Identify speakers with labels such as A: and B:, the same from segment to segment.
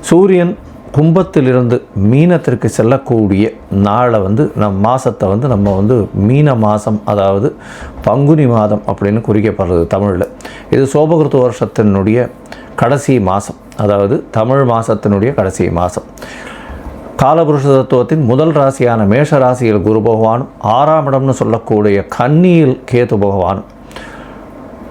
A: சூரியன் கும்பத்திலிருந்து மீனத்திற்கு செல்லக்கூடிய நாளை வந்து நம் மாதத்தை வந்து நம்ம வந்து மீன மாதம் அதாவது பங்குனி மாதம் அப்படின்னு குறிக்கப்படுறது தமிழில். இது சோபகிருத்து வருஷத்தினுடைய கடைசி மாதம் அதாவது தமிழ் மாதத்தினுடைய கடைசி மாதம் காலபுருஷ தத்துவத்தின் முதல் ராசியான மேஷ ராசியில் குரு பகவானும் ஆறாம் இடம்னு சொல்லக்கூடிய கன்னியில் கேது பகவானும்.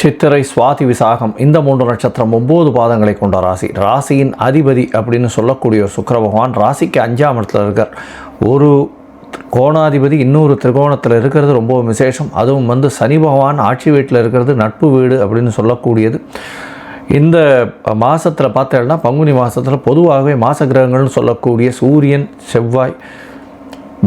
A: சித்திரை சுவாதி விசாகம் இந்த மூன்று நட்சத்திரம் ஒம்பது பாதங்களை கொண்ட ராசி. ராசியின் அதிபதி அப்படின்னு சொல்லக்கூடிய சுக்கர பகவான் ராசிக்கு அஞ்சாம் இடத்துல இருக்கார். ஒரு கோணாதிபதி இன்னொரு திரிகோணத்தில் இருக்கிறது ரொம்ப விசேஷம். அதுவும் வந்து சனி பகவான் ஆட்சி வீட்டில் இருக்கிறது நட்பு வீடு அப்படின்னு சொல்லக்கூடியது. இந்த மாதத்தில் பார்த்தேன்னா பங்குனி மாதத்தில் பொதுவாகவே மாச கிரகங்கள்னு சொல்லக்கூடிய சூரியன் செவ்வாய்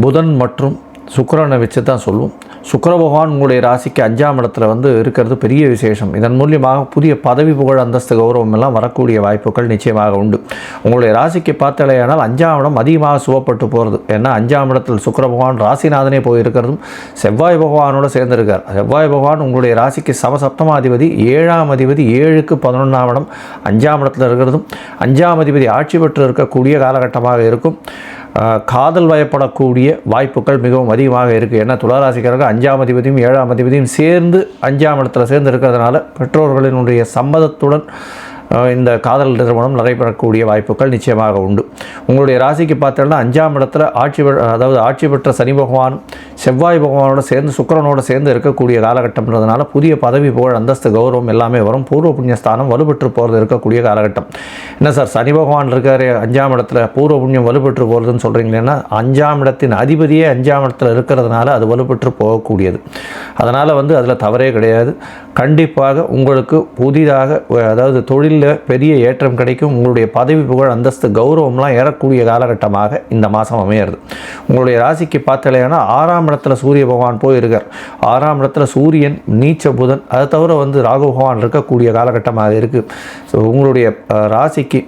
A: புதன் மற்றும் சுக்கிரனை வச்சு தான் சொல்லுவோம் சுக்கர பகவான் உங்களுடைய ராசிக்கு அஞ்சாம் இடத்துல வந்து இருக்கிறது பெரிய விசேஷம். இதன் மூலியமாக புதிய பதவி புகழ் அந்தஸ்து கௌரவம் எல்லாம் வரக்கூடிய வாய்ப்புகள் நிச்சயமாக உண்டு. உங்களுடைய ராசிக்கு பார்த்தாலேயானால் அஞ்சாம் இடம் அதிகமாக சுவப்பட்டு போகிறது ஏன்னா அஞ்சாம் இடத்தில் சுக்கர பகவான் ராசிநாதனே போயிருக்கிறதும் செவ்வாய் பகவானோடு சேர்ந்திருக்கார். செவ்வாய் பகவான் உங்களுடைய ராசிக்கு சமசப்தமாதிபதி ஏழாம் அதிபதி ஏழுக்கு பதினொன்றாம் இடம் அஞ்சாம் இடத்தில் இருக்கிறதும் அஞ்சாம் அதிபதி ஆட்சி பெற்று இருக்கக்கூடிய காலகட்டமாக இருக்கும். காதல் வயப்படக்கூடிய வாய்ப்புகள் மிகவும் அதிகமாக இருக்குது ஏன்னா துளாராசிக்காரர்கள் அஞ்சாம் அதிபதியும் ஏழாம் அதிபதியும் சேர்ந்து அஞ்சாம் இடத்துல சேர்ந்து இருக்கிறதுனால பெற்றோர்களினுடைய சம்மதத்துடன் இந்த காதல் திருமணம் நடைபெறக்கூடிய வாய்ப்புகள் நிச்சயமாக உண்டு. உங்களுடைய ராசிக்கு பார்த்தோம்னா அஞ்சாம் இடத்துல ஆட்சி அதாவது ஆட்சி பெற்ற சனி பகவான் செவ்வாய் பகவானோட சேர்ந்து சுக்கிரனோட சேர்ந்து இருக்கக்கூடிய காலகட்டம்ன்றதுனால புதிய பதவி புகழ் அந்தஸ்து கௌரவம் எல்லாமே வரும். பூர்வ புண்ணியஸ்தானம் வலுப்பெற்று போகிறது இருக்கக்கூடிய காலகட்டம். என்ன சார் சனி பகவான் இருக்காரு அஞ்சாம் இடத்துல பூர்வ புண்ணியம் வலுப்பெற்று போகிறதுன்னு சொல்கிறீங்களேன்னா அஞ்சாம் இடத்தின் அதிபதியே அஞ்சாம் இடத்துல இருக்கிறதுனால அது வலுப்பெற்று போகக்கூடியது. அதனால் வந்து அதில் தவறே கிடையாது. கண்டிப்பாக உங்களுக்கு புதிதாக அதாவது தொழில் தொழிலில் பெரிய ஏற்றம் கிடைக்கும். உங்களுடைய பதவி புகழ் அந்தஸ்து கௌரவம்லாம் ஏறக்கூடிய காலகட்டமாக இந்த மாதம் அமையிறது. உங்களுடைய ராசிக்கு பார்த்தலையானா ஆறாம் இடத்துல சூரிய பகவான் போயிருக்கார். ஆறாம் இடத்துல சூரியன் நீச்ச புதன் அதை தவிர வந்து ராகு பகவான் இருக்கக்கூடிய காலகட்டமாக இருக்குது ஸோ உங்களுடைய ராசிக்கு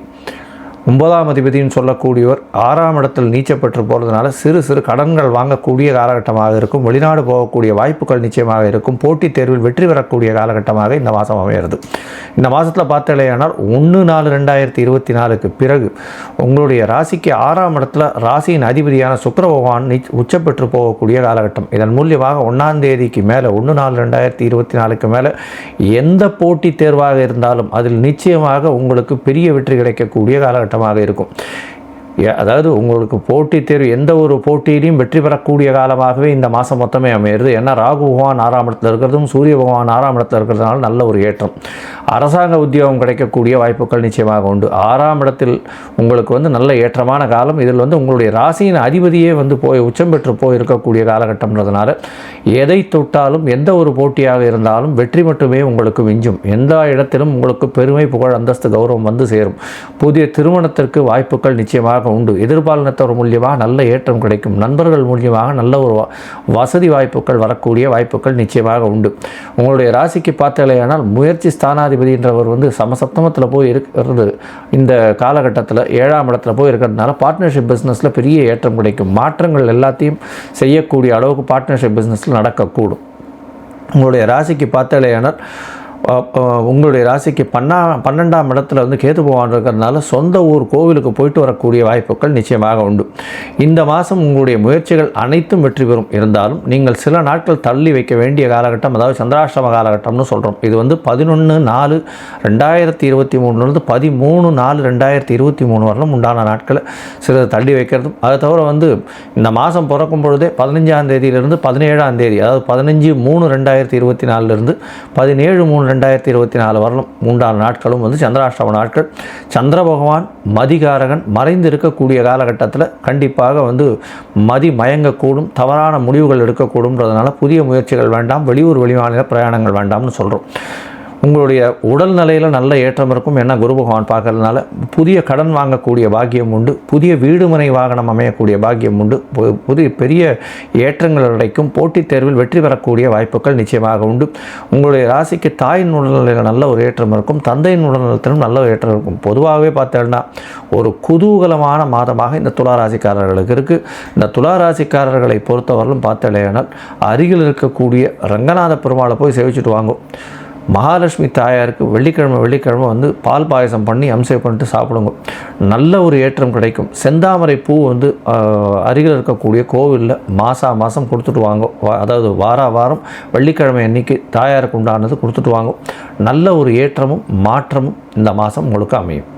A: ஒன்பதாம் அதிபதினு சொல்லக்கூடியவர் ஆறாம் இடத்தில் நீச்சப்பட்டு போகிறதுனால சிறு சிறு கடன்கள் வாங்கக்கூடிய காலகட்டமாக இருக்கும். வெளிநாடு போகக்கூடிய வாய்ப்புகள் நிச்சயமாக இருக்கும். போட்டித் தேர்வில் வெற்றி பெறக்கூடிய காலகட்டமாக இந்த மாதம் அமையிறது இந்த மாதத்தில் பார்த்தலையானால் ஒன்று நாலு ரெண்டாயிரத்தி இருபத்தி நாலுக்கு பிறகு உங்களுடைய ராசிக்கு ஆறாம் இடத்துல ராசியின் அதிபதியான சுக்கர பகவான் நீ உச்சப்பெற்று போகக்கூடிய காலகட்டம். இதன் மூலியமாக ஒன்றாம் தேதிக்கு மேலே ஒன்று நாலு ரெண்டாயிரத்தி இருபத்தி நாலுக்கு மேலே எந்த போட்டித் தேர்வாக இருந்தாலும் அதில் நிச்சயமாக உங்களுக்கு பெரிய வெற்றி கிடைக்கக்கூடிய காலகட்டம் காலகட்டமாக இருக்கும். அதாவது உங்களுக்கு போட்டித் தேர்வு எந்த ஒரு போட்டியிலையும் வெற்றி பெறக்கூடிய காலமாகவே இந்த மாதம் மொத்தமே அமையிறது. ஏன்னா ராகு பகவான் ஆறாம் இடத்துல இருக்கிறதும் சூரிய பகவான் ஆறாம் இடத்துல இருக்கிறதுனால நல்ல ஒரு ஏற்றம். அரசாங்க உத்தியோகம் கிடைக்கக்கூடிய வாய்ப்புகள் நிச்சயமாக உண்டு. ஆறாம் இடத்தில் உங்களுக்கு வந்து நல்ல ஏற்றமான காலம். இதில் வந்து உங்களுடைய ராசியின் அதிபதியே வந்து போய் உச்சம் பெற்று போய் இருக்கக்கூடிய காலகட்டம்ன்றதுனால எதை தொட்டாலும் எந்த ஒரு போட்டியாக இருந்தாலும் வெற்றி மட்டுமே உங்களுக்கு விஞ்சும். எந்த இடத்திலும் உங்களுக்கு பெருமை புகழ் அந்தஸ்து கௌரவம் வந்து சேரும். புதிய திருமணத்திற்கு வாய்ப்புகள் நிச்சயமாக உண்டு. எதிர்பாலினத்தவர் மூலியமாக நல்ல ஏற்றம் கிடைக்கும். நண்பர்கள் மூலியமாக நல்ல ஒரு வசதி வாய்ப்புகள் வரக்கூடிய வாய்ப்புகள் நிச்சயமாக உண்டு. உங்களுடைய ராசிக்கு பார்த்தலையானால் முயற்சி ஸ்தானாதிபதின்றவர் வந்து சமசப்தமத்தில் போய் இருக்கிறது. இந்த காலகட்டத்தில் ஏழாம் இடத்துல போய் இருக்கிறதுனால பார்ட்னர்ஷிப் பிஸ்னஸில் பெரிய ஏற்றம் கிடைக்கும். மாற்றங்கள் எல்லாத்தையும் செய்யக்கூடிய அளவுக்கு பார்ட்னர்ஷிப் பிஸ்னஸில் நடக்கக்கூடும். உங்களுடைய ராசிக்கு பார்த்தாலேயானால் உங்களுடைய ராசிக்கு பன்னா பன்னெண்டாம் இடத்துல வந்து கேது பகவான் இருக்கிறதுனால சொந்த ஊர் கோவிலுக்கு போயிட்டு வரக்கூடிய வாய்ப்புகள் நிச்சயமாக உண்டு. இந்த மாதம் உங்களுடைய முயற்சிகள் அனைத்தும் வெற்றி பெறும். இருந்தாலும் நீங்கள் சில நாட்கள் தள்ளி வைக்க வேண்டிய காலகட்டம் அதாவது சந்திராஷ்டம காலகட்டம்னு சொல்கிறோம் இது வந்து பதினொன்று நாலு ரெண்டாயிரத்தி இருபத்தி மூணுலேருந்து பதிமூணு நாலு ரெண்டாயிரத்தி இருபத்தி மூணு வரலும் உண்டான நாட்களை சிலர் தள்ளி வைக்கிறதும். அதை தவிர வந்து இந்த மாதம் பிறக்கும் பொழுதே பதினஞ்சாம் தேதியிலிருந்து பதினேழாம் தேதி அதாவது பதினஞ்சு மூணு ரெண்டாயிரத்தி இருபத்தி நாலுலேருந்து பதினேழு மூணு ரெண்டாயிரத்தி இருபத்தி நாலு வரலும் மூன்றாறு நாட்களும் வந்து சந்திராஷ்டம நாட்கள். சந்திர பகவான் மதிகாரகன் மறைந்து இருக்கக்கூடிய காலகட்டத்தில் கண்டிப்பாக வந்து மதி மயங்கக்கூடும் தவறான முடிவுகள் எடுக்கக்கூடும்ன்றதுனால புதிய முயற்சிகள் வேண்டாம் வெளியூர் வெளிமாநில பிரயாணங்கள் வேண்டாம்னு சொல்கிறோம் உங்களுடைய உடல் நிலையில் நல்ல ஏற்றம் இருக்கும். என்ன குரு பகவான் பார்க்கறதுனால புதிய கடன் வாங்கக்கூடிய பாக்கியம் உண்டு. புதிய வீடுமனை வாகனம் அமையக்கூடிய பாக்கியம் உண்டு. புதிய பெரிய ஏற்றங்கள் கிடைக்கும் போட்டித் தேர்வில் வெற்றி பெறக்கூடிய வாய்ப்புகள் நிச்சயமாக உண்டு. உங்களுடைய ராசிக்கு தாயின் உடல்நிலையில் நல்ல ஒரு ஏற்றம் இருக்கும். தந்தையின் உடல்நலத்திலும் நல்ல ஒரு ஏற்றம் இருக்கும். பொதுவாகவே பார்த்தோம்னா ஒரு குதூகலமான மாதமாக இந்த துளாராசிக்காரர்களுக்கு இருக்குது இந்த துலா ராசிக்காரர்களை பொறுத்தவரையிலும் பார்த்தலையானால் அருகில் இருக்கக்கூடிய ரங்கநாத பெருமாளை போய் சேவிச்சுட்டு வாங்கும் மகாலட்சுமி தாயாருக்கு வெள்ளிக்கிழமை வெள்ளிக்கிழமை வந்து பால் பாயசம் பண்ணி அம்சை பண்ணிட்டு சாப்பிடுங்க. நல்ல ஒரு ஏற்றம் கிடைக்கும். செந்தாமரை பூ வந்து அருகில் இருக்கக்கூடிய கோவிலில் மாதா மாதம் கொடுத்துட்டு வாங்க. அதாவது வார வாரம் வெள்ளிக்கிழமை அன்னைக்கு தாயாருக்கு உண்டானது கொடுத்துட்டு வாங்க. நல்ல ஒரு ஏற்றமும் மாற்றமும் இந்த மாதம் உங்களுக்கு அமையும்.